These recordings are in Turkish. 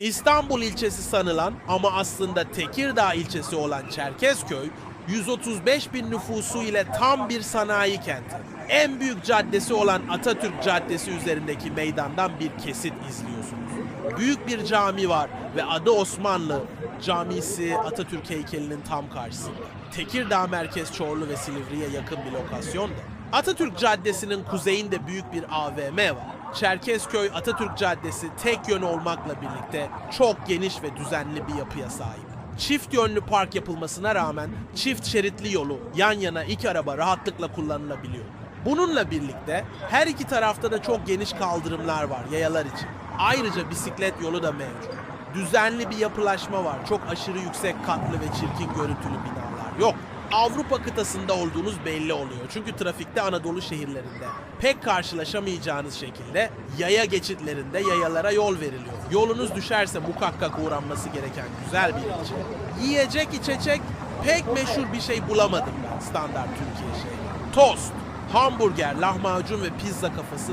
İstanbul ilçesi sanılan ama aslında Tekirdağ ilçesi olan Çerkezköy, 135 bin nüfusu ile tam bir sanayi kenti. En büyük caddesi olan Atatürk Caddesi üzerindeki meydandan bir kesit izliyorsunuz. Büyük bir cami var ve adı Osmanlı. Camisi Atatürk heykelinin tam karşısında. Tekirdağ merkez Çorlu ve Silivri'ye yakın bir lokasyonda. Atatürk Caddesi'nin kuzeyinde büyük bir AVM var. Çerkezköy Atatürk Caddesi tek yön olmakla birlikte çok geniş ve düzenli bir yapıya sahip. Çift yönlü park yapılmasına rağmen çift şeritli yolu yan yana iki araba rahatlıkla kullanılabiliyor. Bununla birlikte her iki tarafta da çok geniş kaldırımlar var yayalar için. Ayrıca bisiklet yolu da mevcut. Düzenli bir yapılaşma var. Çok aşırı yüksek katlı ve çirkin görüntülü binalar yok. Avrupa kıtasında olduğunuz belli oluyor. Çünkü trafikte Anadolu şehirlerinde pek karşılaşamayacağınız şekilde yaya geçitlerinde yayalara yol veriliyor. Yolunuz düşerse muhakkak uğranması gereken güzel bir ilçe. Yiyecek içecek pek meşhur bir şey bulamadım ben standart Türkiye şeyi. Tost, hamburger, lahmacun ve pizza kafası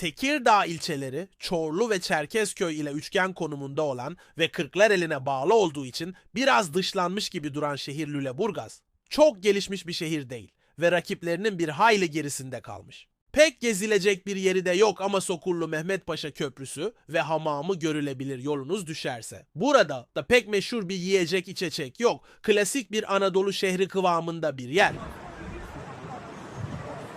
Tekirdağ ilçeleri Çorlu ve Çerkezköy ile üçgen konumunda olan ve Kırklareli'ne bağlı olduğu için biraz dışlanmış gibi duran şehir Lüleburgaz, çok gelişmiş bir şehir değil ve rakiplerinin bir hayli gerisinde kalmış. Pek gezilecek bir yeri de yok ama Sokullu Mehmet Paşa Köprüsü ve hamamı görülebilir yolunuz düşerse. Burada da pek meşhur bir yiyecek içecek yok. Klasik bir Anadolu şehri kıvamında bir yer.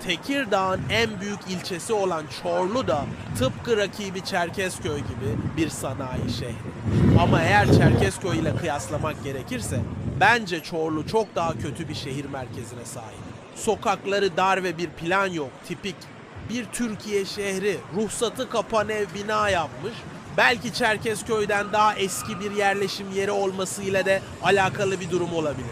Tekirdağ'ın en büyük ilçesi olan Çorlu da tıpkı rakibi Çerkezköy gibi bir sanayi şehri. Ama eğer Çerkezköy ile kıyaslamak gerekirse bence Çorlu çok daha kötü bir şehir merkezine sahip. Sokakları dar ve bir plan yok, tipik. Bir Türkiye şehri ruhsatı kapan ev bina yapmış. Belki Çerkezköy'den daha eski bir yerleşim yeri olmasıyla da alakalı bir durum olabilir.